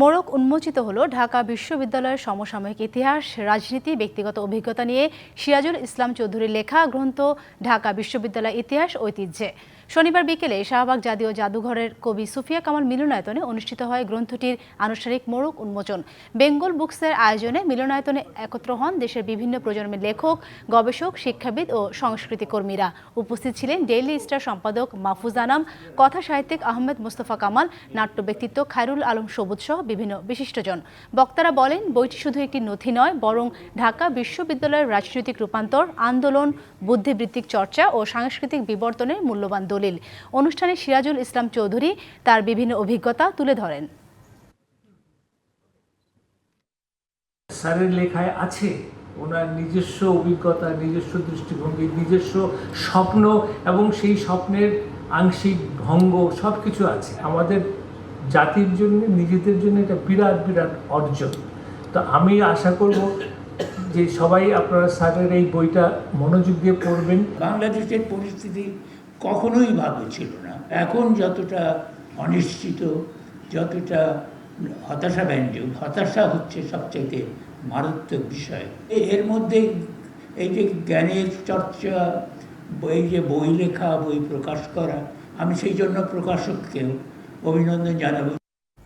মোড়ক উন্মোচিত হলো ঢাকা বিশ্ববিদ্যালয়ের সমসাময়িক ইতিহাস, রাজনীতি, ব্যক্তিগত অভিজ্ঞতা নিয়ে সিরাজুল ইসলাম চৌধুরীর লেখা গ্রন্থ ঢাকা বিশ্ববিদ্যালয় ইতিহাস ঐতিহ্যে। শনিবার বিকেলে শাহবাগ জাতীয় জাদুঘরের কবি সুফিয়া কামাল মিলনায়তনে অনুষ্ঠিত হয় গ্রন্থটির আনুষ্ঠানিক মোড়ক উন্মোচন। বেঙ্গল বুকসের আয়োজনে মিলনায়তনে একত্র হন দেশের বিভিন্ন প্রজন্মের লেখক, গবেষক, শিক্ষাবিদ ও সংস্কৃতি কর্মীরা। উপস্থিত ছিলেন ডেইলি স্টার সম্পাদক মাহফুজ আনাম কথা সাহিত্যিক আহমেদ মোস্তফা কামাল, নাট্য ব্যক্তিত্ব খায়রুল আলম সবুজ সহ বিভিন্ন বিশিষ্টজন। বক্তারা বলেন, বইটি শুধু একটি নথি নয়, বরং ঢাকা বিশ্ববিদ্যালয়ের রাজনৈতিক রূপান্তর, আন্দোলন, বুদ্ধিবৃত্তিক চর্চা ও সাংস্কৃতিক বিবর্তনের মূল্যবান দলিল। অনুষ্ঠানে সিরাজুল ইসলাম চৌধুরী তার বিভিন্ন অভিজ্ঞতা তুলে ধরেন। স্যারের লেখায় আছে, ওনার নিজস্ব অভিজ্ঞতা, নিজস্ব দৃষ্টিভঙ্গি, নিজস্ব স্বপ্ন এবং সেই স্বপ্নের আংশিক ভঙ্গ সব কিছু আছে। আমাদের জাতির জন্য, নিজেদের জন্য এটা বিরাট বিরাট অর্জন। তো আমি আশা করব যে সবাই আপনারা স্যারের এই বইটা মনোযোগ দিয়ে পড়বেন। বাংলাদেশের পরিস্থিতি কখনোই ভালো ছিল না। এখন যতটা অনিশ্চিত, যতটা হতাশা হতাশাব্যঞ্জক, হতাশা হচ্ছে সবচাইতে মারাত্মক বিষয়। এর মধ্যে এই যে জ্ঞানের চর্চা, এই যে বই লেখা, বই প্রকাশ করা, আমি সেই জন্য প্রকাশককেও 我们说那家的不